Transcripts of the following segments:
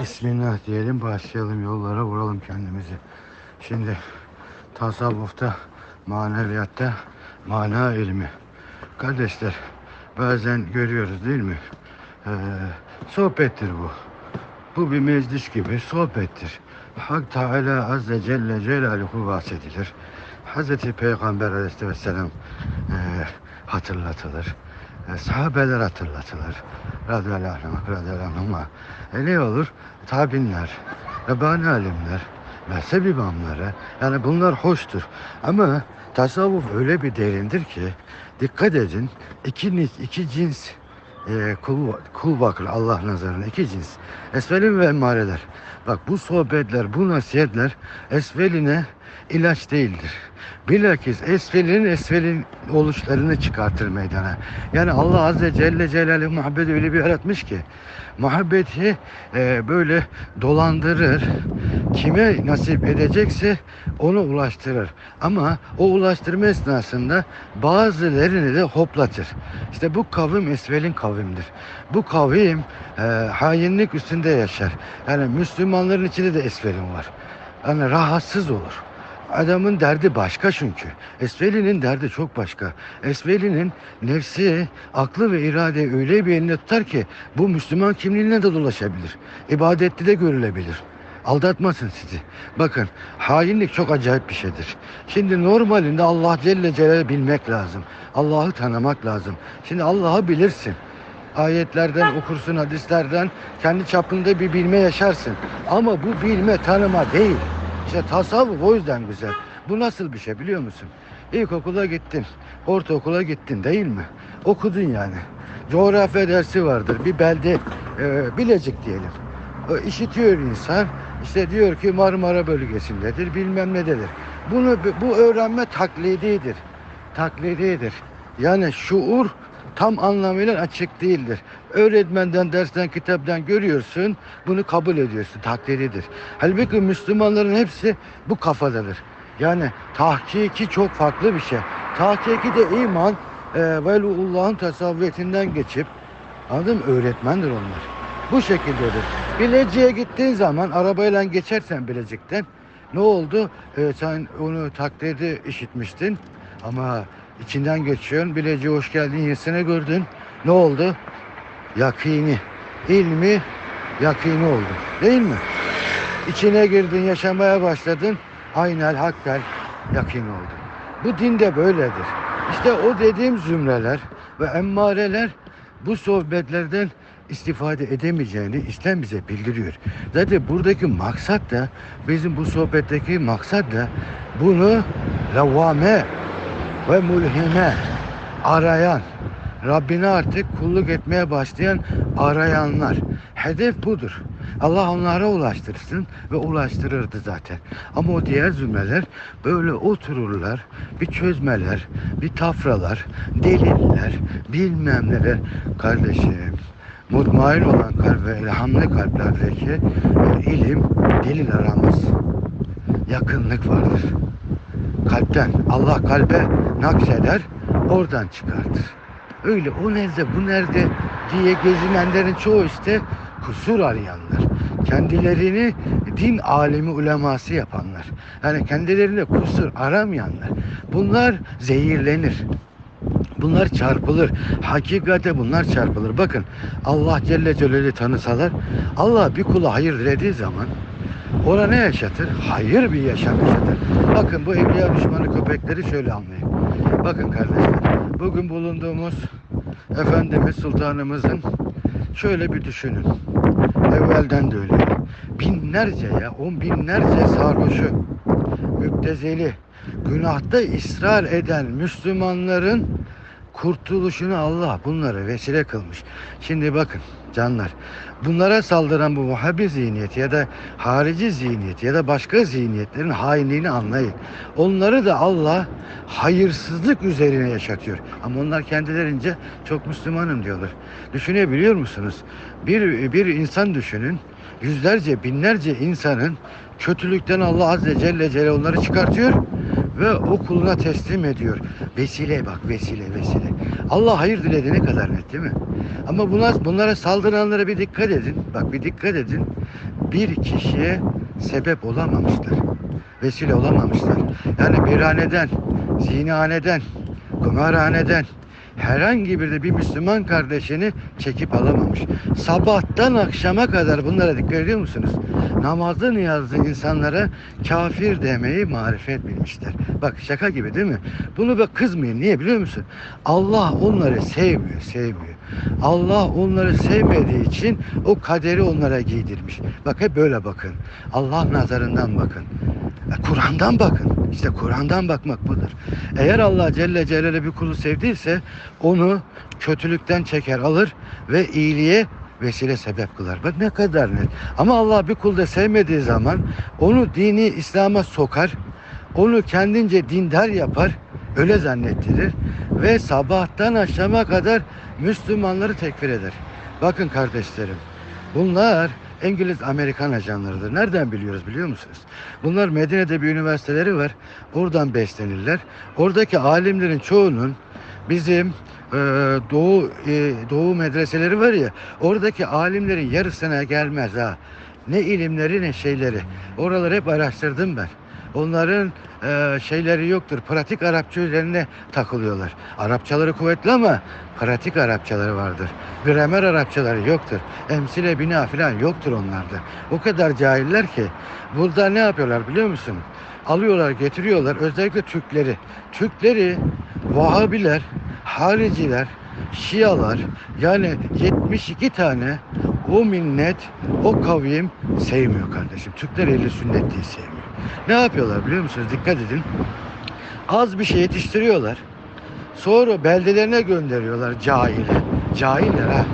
Bismillah diyelim başlayalım yollara vuralım kendimizi. Şimdi tasavvufta, maneviyatta mana ilmi. Kardeşler bazen görüyoruz değil mi? Ee, sohbettir bu. Bu bir meclis gibi sohbettir. Hak Teala Azze Celle Celaluhu bahsedilir. Hazreti Peygamber Aleyhisselam e, hatırlatılır. E, sahabeler hatırlatılır. Radıyallahu anh, radıyallahu anh. E ne olur? Tabinler, Rabbani alimler, mezhep imamları. Yani bunlar hoştur. Ama tasavvuf öyle bir derindir ki dikkat edin iki, iki cins e, kul, kul bakır Allah nazarında iki cins. Esvelin ve emareler. Bak bu sohbetler, bu nasihatler esveline ilaç değildir. Bilakis esvelin esvelin oluşlarını çıkartır meydana. Yani Allah Azze Celle Celaluhu muhabbeti öyle bir yaratmış ki muhabbeti e, böyle dolandırır. Kime nasip edecekse onu ulaştırır. Ama o ulaştırma esnasında bazılarını da hoplatır. İşte bu kavim esvelin kavimdir. Bu kavim e, hainlik üstünde yaşar. Yani Müslümanların içinde de esvelin var. Yani rahatsız olur. Adamın derdi başka çünkü. Esveli'nin derdi çok başka. Esveli'nin nefsi, aklı ve irade öyle bir elinde tutar ki bu Müslüman kimliğine de dolaşabilir. İbadetli de görülebilir. Aldatmasın sizi. Bakın hainlik çok acayip bir şeydir. Şimdi normalinde Allah Celle Celaluhu bilmek lazım. Allah'ı tanımak lazım. Şimdi Allah'ı bilirsin. Ayetlerden okursun, hadislerden kendi çapında bir bilme yaşarsın. Ama bu bilme tanıma değil. İşte tasavvuf o yüzden güzel. Bu nasıl bir şey biliyor musun? İlkokula gittin, ortaokula gittin değil mi? Okudun yani. Coğrafya dersi vardır. Bir belde, e, Bilecik diyelim. E, işitiyor insan. İşte diyor ki Marmara bölgesindedir, bilmem nededir. Bunu bu öğrenme taklididir. Taklididir. Yani şuur tam anlamıyla açık değildir. Öğretmenden, dersten, kitaptan görüyorsun, bunu kabul ediyorsun, takdiridir. Halbuki Müslümanların hepsi bu kafadadır. Yani tahkiki çok farklı bir şey. Tahkiki de iman, e, Velullah'ın tasavvufiyetinden geçip, anladın mı? Öğretmendir onlar. Bu şekildedir. Bilecik'e gittiğin zaman, arabayla geçersen Bilecik'ten, ne oldu? E, sen onu takdirde işitmiştin ama içinden geçiyorsun. Bilecik'e hoş geldin yesine gördün. Ne oldu? Yakini. ilmi yakini oldu. Değil mi? İçine girdin, yaşamaya başladın. Aynel hakkel yakin oldu. Bu dinde böyledir. İşte o dediğim zümreler ve emmareler bu sohbetlerden istifade edemeyeceğini İslam bize bildiriyor. Zaten buradaki maksat da bizim bu sohbetteki maksat da bunu lavame ve mulhime arayan Rabbine artık kulluk etmeye başlayan arayanlar. Hedef budur. Allah onlara ulaştırsın ve ulaştırırdı zaten. Ama o diğer zümreler böyle otururlar, bir çözmeler, bir tafralar, deliller, bilmem neler. Kardeşim, mutmain olan kalp ve elhamlı kalplerdeki e, ilim delil aramaz. Yakınlık vardır. Kalpten Allah kalbe nakseder, oradan çıkartır. Öyle o nerede bu nerede diye gezinenlerin çoğu işte kusur arayanlar. Kendilerini din alemi uleması yapanlar. Yani kendilerine kusur aramayanlar. Bunlar zehirlenir. Bunlar çarpılır. Hakikate bunlar çarpılır. Bakın Allah Celle Celaluhu tanısalar Allah bir kula hayır dilediği zaman ona ne yaşatır? Hayır bir yaşam yaşatır. Bakın bu evliya düşmanı köpekleri şöyle anlayın. Bakın kardeşler bugün bulunduğumuz Efendimiz Sultanımızın şöyle bir düşünün. Evvelden de öyle. Binlerce ya on binlerce sarhoşu müptezeli günahta ısrar eden Müslümanların kurtuluşunu Allah bunları vesile kılmış. Şimdi bakın canlar bunlara saldıran bu Vahhabi zihniyeti ya da harici zihniyet ya da başka zihniyetlerin hainliğini anlayın. Onları da Allah hayırsızlık üzerine yaşatıyor. Ama onlar kendilerince çok Müslümanım diyorlar. Düşünebiliyor musunuz? Bir, bir insan düşünün. Yüzlerce, binlerce insanın kötülükten Allah Azze Celle Celle onları çıkartıyor ve o kuluna teslim ediyor. Vesile bak vesile vesile. Allah hayır dilediğine kadar net değil mi? Ama buna, bunlara saldıranlara bir dikkat edin. Bak bir dikkat edin. Bir kişiye sebep olamamışlar. Vesile olamamışlar. Yani birhaneden, zinahaneden, kumarhaneden herhangi bir de bir Müslüman kardeşini çekip alamamış. Sabahtan akşama kadar bunlara dikkat ediyor musunuz? Namazlı niyazlı insanlara kafir demeyi marifet bilmişler. Bak şaka gibi değil mi? Bunu bak kızmayın. Niye biliyor musun? Allah onları sevmiyor, sevmiyor. Allah onları sevmediği için o kaderi onlara giydirmiş. Bak hep böyle bakın. Allah nazarından bakın. E, Kur'an'dan bakın. İşte Kur'an'dan bakmak budur. Eğer Allah Celle Celaluhu bir kulu sevdiyse onu kötülükten çeker alır ve iyiliğe vesile sebep kılar. Bak ne kadar net. Ama Allah bir kulda sevmediği zaman onu dini İslam'a sokar. Onu kendince dindar yapar. Öyle zannettirir. Ve sabahtan akşama kadar Müslümanları tekfir eder. Bakın kardeşlerim. Bunlar İngiliz Amerikan ajanlarıdır. Nereden biliyoruz biliyor musunuz? Bunlar Medine'de bir üniversiteleri var. Oradan beslenirler. Oradaki alimlerin çoğunun bizim e, doğu e, doğu medreseleri var ya oradaki alimlerin yarısına gelmez ha. Ne ilimleri ne şeyleri. Oraları hep araştırdım ben. Onların e, şeyleri yoktur. Pratik Arapça üzerine takılıyorlar. Arapçaları kuvvetli ama pratik Arapçaları vardır. Gramer Arapçaları yoktur. Emsile bina falan yoktur onlarda. O kadar cahiller ki burada ne yapıyorlar biliyor musun? Alıyorlar getiriyorlar özellikle Türkleri. Türkleri Vahabiler, hariciler, Şialar yani 72 tane o millet, o kavim sevmiyor kardeşim. Türkler eli sünnet değil sevmiyor. Ne yapıyorlar biliyor musunuz? Dikkat edin. Az bir şey yetiştiriyorlar. Sonra beldelerine gönderiyorlar cahile. Cahiller ha.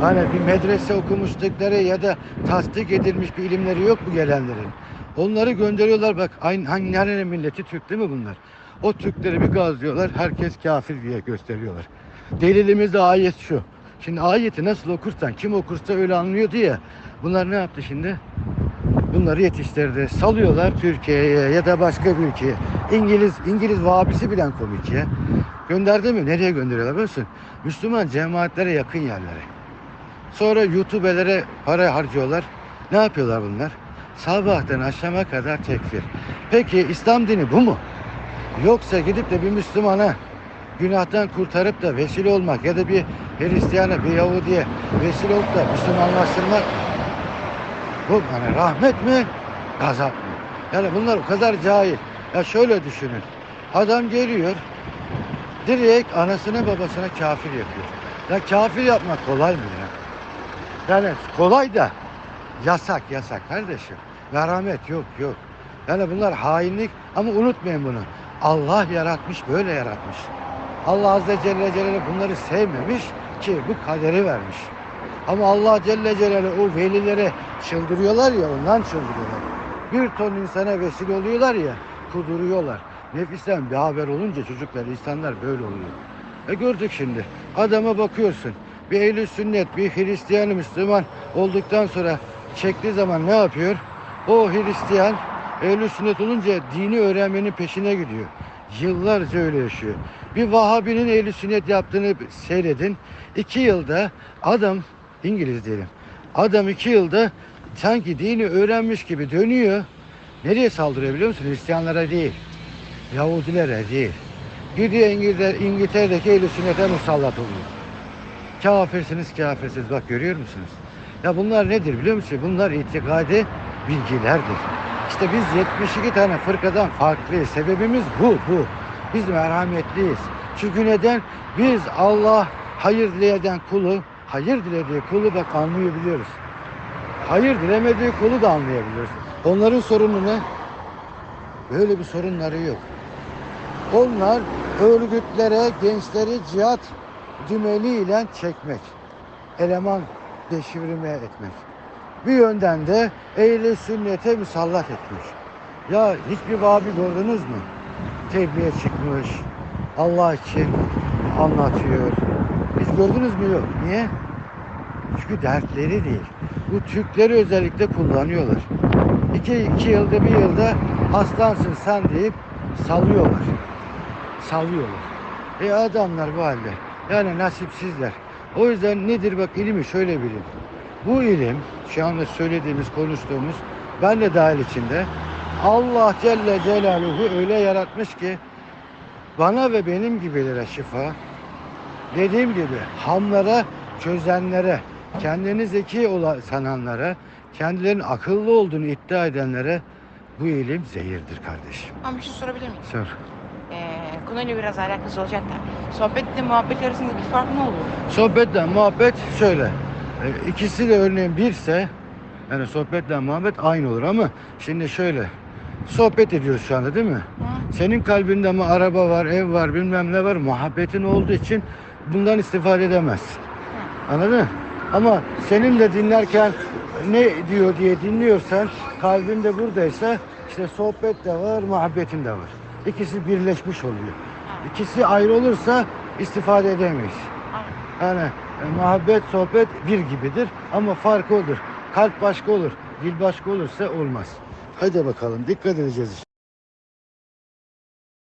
Hani bir medrese okumuştukları ya da tasdik edilmiş bir ilimleri yok bu gelenlerin. Onları gönderiyorlar bak aynı hangi nerenin milleti Türk değil mi bunlar? O Türkleri bir gazlıyorlar herkes kafir diye gösteriyorlar. Delilimiz de ayet şu. Şimdi ayeti nasıl okursan kim okursa öyle anlıyor diye. Bunlar ne yaptı şimdi? Bunları yetiştirdi. Salıyorlar Türkiye'ye ya da başka bir ülkeye. İngiliz İngiliz Vahabisi bilen komik ya. Gönderdi mi? Nereye gönderiyorlar biliyor musun? Müslüman cemaatlere yakın yerlere. Sonra YouTube'lere para harcıyorlar. Ne yapıyorlar bunlar? Sabahtan akşama kadar tekfir. Peki İslam dini bu mu? Yoksa gidip de bir Müslümana günahtan kurtarıp da vesile olmak ya da bir Hristiyana, bir Yahudiye vesile olup da Müslümanlaştırmak bu hani rahmet mi, gazap mı? Yani bunlar o kadar cahil. Ya şöyle düşünün. Adam geliyor, direkt anasına babasına kafir yapıyor. Ya kafir yapmak kolay mı ya? Yani kolay da yasak yasak kardeşim. Merhamet yok yok. Yani bunlar hainlik ama unutmayın bunu. Allah yaratmış böyle yaratmış. Allah Azze Celle Celaluhu bunları sevmemiş ki bu kaderi vermiş. Ama Allah Celle Celaluhu o velilere çıldırıyorlar ya ondan çıldırıyorlar. Bir ton insana vesile oluyorlar ya kuduruyorlar. Nefisten bir haber olunca çocuklar insanlar böyle oluyor. E gördük şimdi. Adama bakıyorsun. Bir ehli sünnet, bir Hristiyan, Müslüman olduktan sonra çektiği zaman ne yapıyor? O Hristiyan ehli sünnet olunca dini öğrenmenin peşine gidiyor. Yıllarca öyle yaşıyor. Bir Vahabinin ehli sünnet yaptığını seyredin. İki yılda adam, İngiliz diyelim. Adam iki yılda sanki dini öğrenmiş gibi dönüyor. Nereye saldırıyor biliyor musun? Hristiyanlara değil. Yahudilere değil. Gidiyor İngiltere, İngiltere'deki ehli sünnete musallat oluyor. Kafirsiniz kafirsiniz bak görüyor musunuz? Ya bunlar nedir biliyor musun? Bunlar itikadi bilgilerdir. İşte biz 72 tane fırkadan farklıyız. Sebebimiz bu, bu. Biz merhametliyiz. Çünkü neden? Biz Allah hayır dileden kulu, hayır dilediği kulu bak anlayabiliyoruz. Hayır dilemediği kulu da anlayabiliyoruz. Onların sorunu ne? Böyle bir sorunları yok. Onlar örgütlere gençleri cihat dümeniyle çekmek. Eleman deşivrime etmek. Bir yönden de ehli sünnete musallat etmiş. Ya hiçbir vabi gördünüz mü? Tebliğe çıkmış. Allah için anlatıyor. Hiç gördünüz mü? Yok. Niye? Çünkü dertleri değil. Bu Türkleri özellikle kullanıyorlar. İki, iki yılda bir yılda aslansın sen deyip salıyorlar. Salıyorlar. E adamlar bu halde. Yani nasipsizler. O yüzden nedir bak ilimi şöyle bilin. Bu ilim şu anda söylediğimiz, konuştuğumuz ben de dahil içinde Allah Celle Celaluhu öyle yaratmış ki bana ve benim gibilere şifa dediğim gibi hamlara, çözenlere, kendini zeki ola sananlara, kendilerinin akıllı olduğunu iddia edenlere bu ilim zehirdir kardeşim. Ama bir şey sorabilir miyim? Sor. Ee, konuyla biraz alakası olacak da. Sohbetle muhabbet arasındaki fark ne olur? Sohbetle muhabbet şöyle. E, İkisi de örneğin birse yani sohbetle muhabbet aynı olur ama şimdi şöyle. Sohbet ediyoruz şu anda değil mi? Hı? Senin kalbinde ama araba var, ev var, bilmem ne var. Muhabbetin olduğu için bundan istifade edemezsin. Anladın? Ama senin de dinlerken ne diyor diye dinliyorsan kalbinde buradaysa işte sohbet de var, muhabbetin de var. İkisi birleşmiş oluyor. İkisi ayrı olursa istifade edemeyiz. Yani e, muhabbet, sohbet bir gibidir ama farkı odur. Kalp başka olur, dil başka olursa olmaz. Hadi bakalım dikkat edeceğiz.